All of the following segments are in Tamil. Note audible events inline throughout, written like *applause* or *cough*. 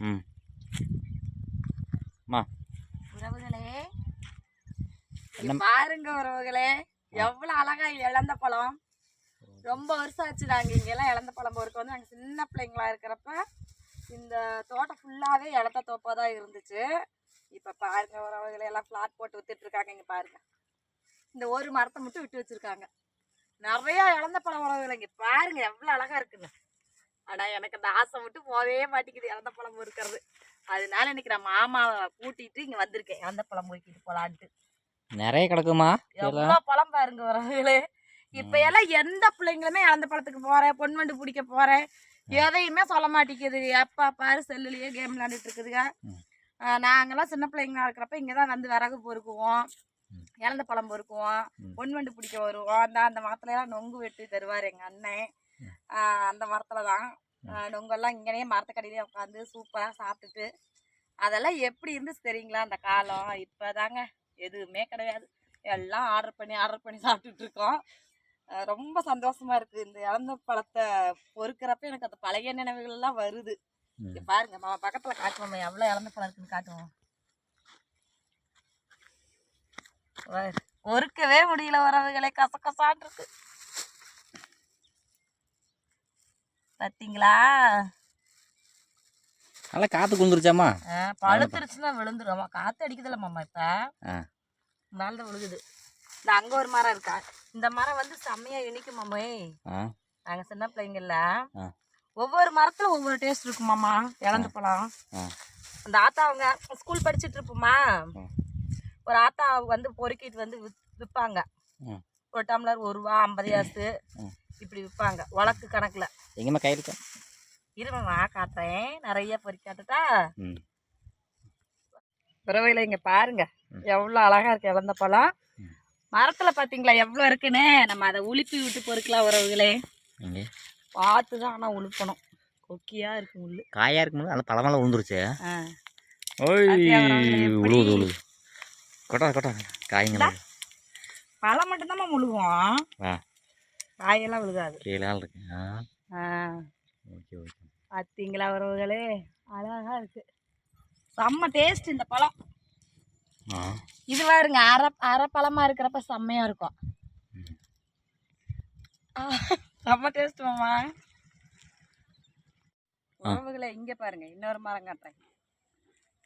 ம். அம்மா உறவுகளே பாருங்க உறவுகளே எவ்வளவு அழகா இழந்த பழம். ரொம்ப வருஷம் ஆச்சு நாங்க இங்க எல்லாம் இழந்த பழம். பொறுக்க வந்து நாங்க சின்ன பிள்ளைங்களா இருக்கிறப்ப இந்த தோட்டம் ஃபுல்லாவே இழந்த தோப்பா தான் இருந்துச்சு. இப்ப பாருங்க உறவுகளே எல்லாம் பிளாட் போட்டு வித்துட்டு இருக்காங்க. இங்க பாருங்க. இந்த ஒரு மரத்தை மட்டும் விட்டு வச்சிருக்காங்க. நிறைய இழந்த பழம் உறவுகளை இங்க பாருங்க எவ்வளவு அழகா இருக்குன்னு. ஆனா எனக்கு அந்த ஆசை மட்டும் போகவே மாட்டேங்குது. இழந்த பழம் பொறுக்கிறது அதனால இன்னைக்கு நான் மாமாவை கூட்டிட்டு இங்க வந்திருக்கேன். இழந்த பழம் பொறுக்கிட்டு போலான்ட்டு. நிறைய கிடக்குமா? எவ்வளவு பழம் பாருங்க உறவுகளே. இப்ப எல்லாம் எந்த பிள்ளைங்களுமே இழந்த பழத்துக்கு போறேன். பொன்வண்டு பிடிக்க போறேன். எதையுமே சொல்ல மாட்டேங்குது. எப்பா பாரு செல்லுலயே கேம் விளையாண்டுட்டு இருக்குதுங்க. நாங்கெல்லாம் சின்ன பிள்ளைங்களா இருக்கிறப்ப இங்கதான் வந்து விறகு பொறுக்குவோம். ம். இழந்த பழம் பொறுக்குவோம். ம். பொன்வண்டு பிடிக்க வருவோம். அந்த அந்த மரத்துல எல்லாம் நொங்கு வெட்டி தருவார் எங்க அண்ணன். அந்த மரத்துல தான். நொங்கெல்லாம் இங்கனே மரத்துக்கடியிலே உட்காந்து சூப்பரா சாப்பிட்டுட்டு அதெல்லாம் எப்படி இருந்துச்சு தெரியுங்களா? அந்த காலம். இப்பதாங்க எதுவுமே கிடையாது. எல்லாம் ஆர்டர் பண்ணி ஆர்டர் பண்ணி சாப்பிட்டுட்டு இருக்கோம். அஹ் ரொம்ப சந்தோஷமா இருக்கு. இந்த இழந்த பழத்தை பொறுக்கிறப்ப எனக்கு அந்த பழைய நினைவுகள் எல்லாம் வருது. இங்க பாருங்க மாமா பக்கத்துல காட்டுவோம். எவ்வளவு இழந்த பழம் இருக்குன்னு காட்டுவோம். பாரு. பொறுக்கவே முடியல உறவுகளை. கசகசான் இருக்கு. பாத்தீங்களா? நல்லா குந்துருச்சாம்மா ஆஹ் பழுத்துருச்சுன்னா விழுந்துரும். காத்து அடிக்குதுல்ல மாமா இப்ப மேல விழுகுது. இந்த அங்க ஒரு மரம் இருக்கா? இந்த மரம் வந்து செம்மையா இனிக்கும் மாமே நாங்க சின்ன பிள்ளைங்கள்ல ஆ. ஒவ்வொரு மரத்துல ஒவ்வொரு டேஸ்ட் இருக்கும் மாமா இழந்த பழம் ஆ. அந்த ஆத்தா அவங்க ஸ்கூல் படிச்சுட்டு இருப்போமா. ஒரு ஆத்தா வந்து பொறுக்கிட்டு வந்து விற்பாங்க. ஒரு டம்ளர் ஒரு ரூபா ஐம்பது காசு. இப்படி விற்பாங்க. உலக்கு கணக்குல. எங்கேம்மா கையில் இருமாமா காட்டுறேன். நிறைய பொறிக்காட்டுட்டா ம். பிறவையில இங்க பாருங்க. ம். எவ்வளவு அழகா இருக்கு இழந்த பழம். மரத்துல பாத்தீங்களா எவ்வளவு இருக்குன்னு? நம்ம அதை உலுப்பி விட்டு பொறுக்கலாம் உறவுகளே. பார்த்து தான் ஆனா உழுப்பணும் கொக்கியா இருக்கு முள்ளு. காயாக இருக்கும்போது அந்த பழமெல்லாம் விழுந்துருச்சு ஆ. ஓய்? உழுவுது உழுவுது. கொட்டா கொட்டா காய்ங்களா பழம் மட்டும்தான் முழுகும். காயெல்லாம் விழுகாது. கீழே இருக்கு. Okay okay. பாத்தீங்களா உறவுகளே? அழகா இருக்கு. செம்ம டேஸ்ட் இந்த பழம். இது பாருங்க அரை அரை பழமா இருக்கிறப்ப செம்மையா இருக்கும். செம்ம டேஸ்ட் மாமா. உறவுகளை இங்க பாருங்க இன்னொரு மரம் காட்டுறேன்.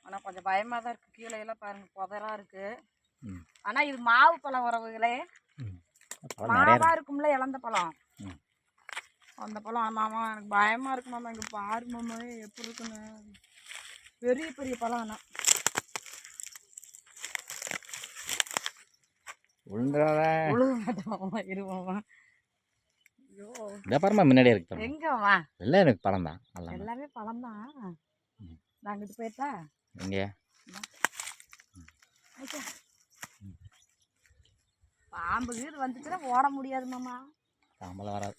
ஆனா கொஞ்சம் பயமா தான் இருக்கு. கீழே எல்லாம் பாருங்க புதரா இருக்கு. ம் ஆனா இது மாவு பழம் உறவுகளே. மாவா இருக்கும்ல இழந்த பழம். அந்த பழம் ஆமாமா எனக்கு பயமா இருக்கு மாமா. இங்க பாரு மாமா எப்படி இருக்குன்னு. பெரிய பெரிய பழம் ஆனா. விழுந்துடாத உழுக மாட்டேன் மாமா இரு மாமா. ஐயோ. இதை பாருமா முன்னாடியே இருக்கு எல்லாம் எனக்கு பழம் தான் எல்லாம் பழம் தான் ம். நாங்க இது போயிட்டா? எங்கே. பாம்பு கீது வந்துச்சுன்னா ஓட முடியாது மாமா. சாம்பல் வராது.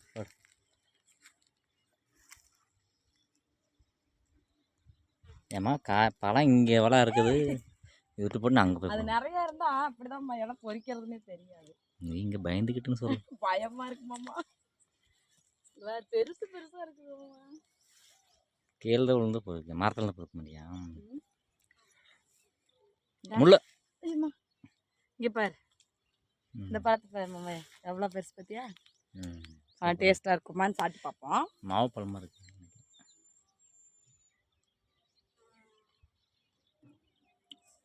ஏம்மா கா பழம் இங்கே எவ்வளோ இருக்குது? விட்டு போட்டு அங்கே அது போய் நிறைய இருந்தா அப்படிதான் இடம் பொறிக்கிறதுனே தெரியாது. நீங்கள் பயந்துக்கிட்டுன்னு சொல்லு. *laughs* பயமா இருக்கு மாமா. இல்ல, பெருசு பெருசா இருக்கு மாமா. கீழே விழுந்து போயிருக்கு மரத்தில் போக முடியா இந்தா. முள்ள. இங்க பாரு. இந்த பழத்தை பாரு மாமா எவ்வளோ பெருசு பத்தியா? ம். டேஸ்டா இருக்குமான்னு சாப்பிட்டு பார்ப்போம் மாவு பழமாக இருக்கு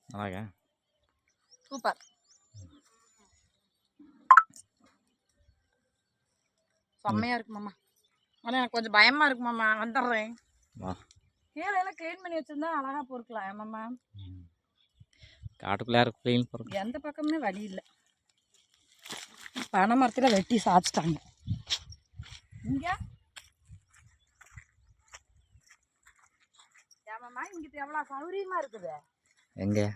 நல்லாக்கா சூப்பர். செம்மையா இருக்கு மாமா ஆனா எனக்கு கொஞ்சம் பயமா இருக்கு மாமா வந்துடுறேன். வா. கீழே எல்லாம் க்ளீன் பண்ணி வச்சிருந்தா அழகா பொறுக்கலாம். மாமா. காட்டுக்குள்ளே க்ளீன் போகிறது எந்த பக்கமுமே வழி இல்லை. பனை மரத்தில் வெட்டி சாய்ச்சிட்டாங்க இங்க? ஏமாம்மா இங்கிட்ட எவ்வளோ சௌரியமா இருக்குது? எங்கே.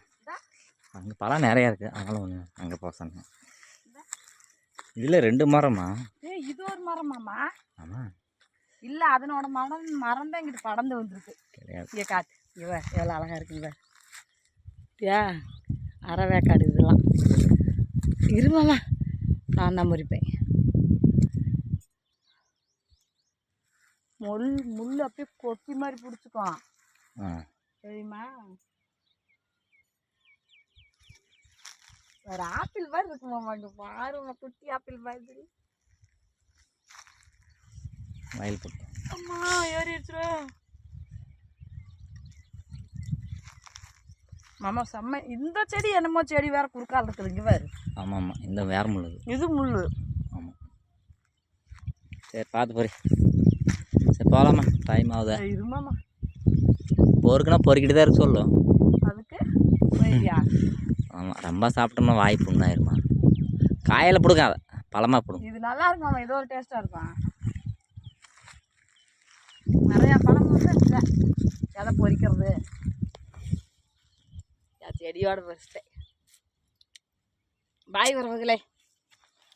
அங்கே பழம் நிறையா இருக்குது அதனால ஒன்று அங்கே போக சொன்னேன். இதில் ரெண்டு மரமா? ஏய் இது ஒரு மரமாம்மா. ஆமாம் இல்லை அதனோட மரம் மரம் தான் இங்கிட்டு படர்ந்து வந்திருக்கு. கிடையாது. இங்கே காட்டு இவ எவ்வளோ அழகா இருக்கு இவ. ஏ அறவேக்காடு இதெல்லாம். இருமாமா நான் தான் முறிப்பேன். முள் முள் அப்படியே கொத்தி மாதிரி பிடிச்சிக்கும். தெரியுமா? ஒரு ஆப்பிள் மாதிரி இருக்குமா மாட்டு பாருங்க குட்டி ஆப்பிள் மாதிரி. பக்கம் அம்மா ஏறிடுச்சுரோ மாமா செம்ம இந்த செடி என்னமோ செடி வேற குறுக்கால இருக்குது இங்க வேறு ஆமாம் ஆமாம் இந்த வேற முள்ளது இது முள்ளு. ஆமாம் சரி பார்த்து போறி சரி போகலாமா டைம் ஆகுதா? இருமாமா பொறுக்குனா பொறுக்கிட்டு தான் இருக்கு சொல்லும் அதுக்கு ஆமாம் ரொம்ப சாப்பிட்டோம்னா வாய் புண்ணாயிருமா? காயில் பிடுங்காத பழமாக பிடுங்க. இது நல்லா இருக்கும் இது ஒரு டேஸ்டா இருக்கும். நிறைய பழம் வந்து இல்லை. எதை பொரிக்கிறது என் செடியோட பறிச்சிட்டேன் பாய் உறவுகளே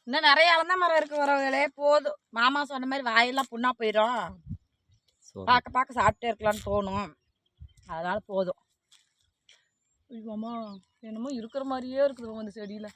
இன்னும் நிறைய இழந்த மரம் இருக்கு உறவுகளே போதும் மாமா சொன்ன மாதிரி வாயெல்லாம் புண்ணா போயிடும் பார்க்க பார்க்க சாப்பிட்டே இருக்கலாம்னு தோணும் அதனால போதும் மாமா என்னமோ இருக்கிற மாதிரியே இருக்குது இந்த செடியில்